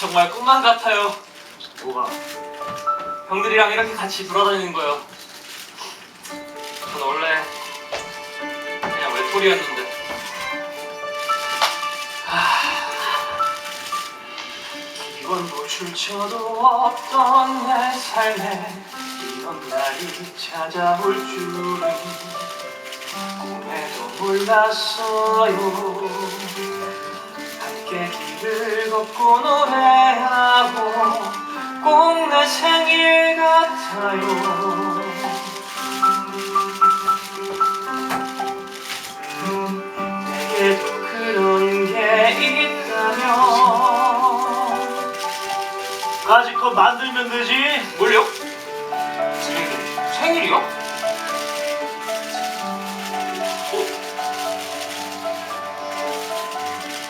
정말 꿈만 같아요. 뭐가? 형들이랑 이렇게 같이 돌아다니는 거요. 전 원래 그냥 외톨이였는데. 기원도 출처도 없던 내 삶에 이런 날이 찾아올 줄은 꿈에도 몰랐어요. 함께 길을 걷고 노래 같아요 내게도 그런 게 있다면 아직 거 만들면 되지. 뭘요? 생일 생일이요? 어?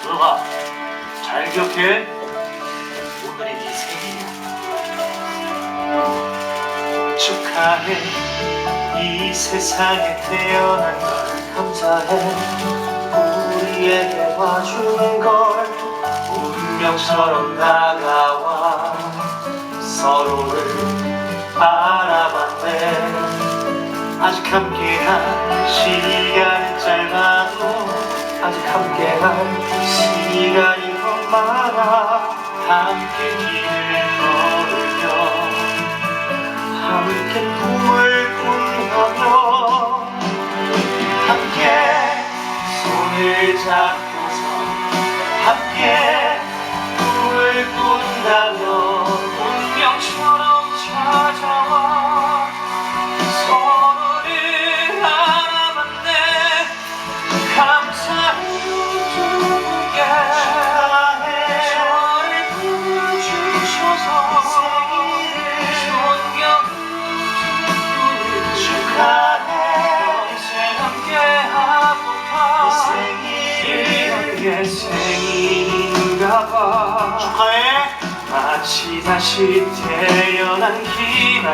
들어가. 잘 기억해. 오늘이 축하해. 이 세상에 태어난 걸 감사해. 우리에게 와준 걸 운명처럼 다가와 서로를 알아봤네. 아직 함께한 시간은 짧아도 아직 함께한 시간이 더 많아 함께 길을 함께 꿈을 꾸며 함께 손을 잡고서 함께 꿈을 꾼다면 이런 게 생일인가 봐. 축하해. 마치 다시 태어난 기분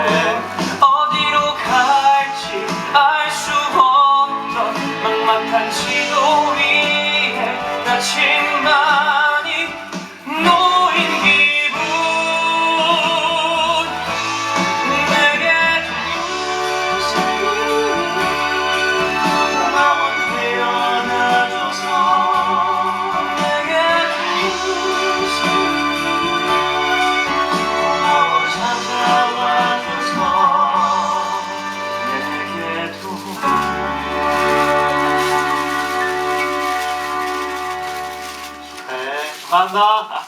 네, 축하한다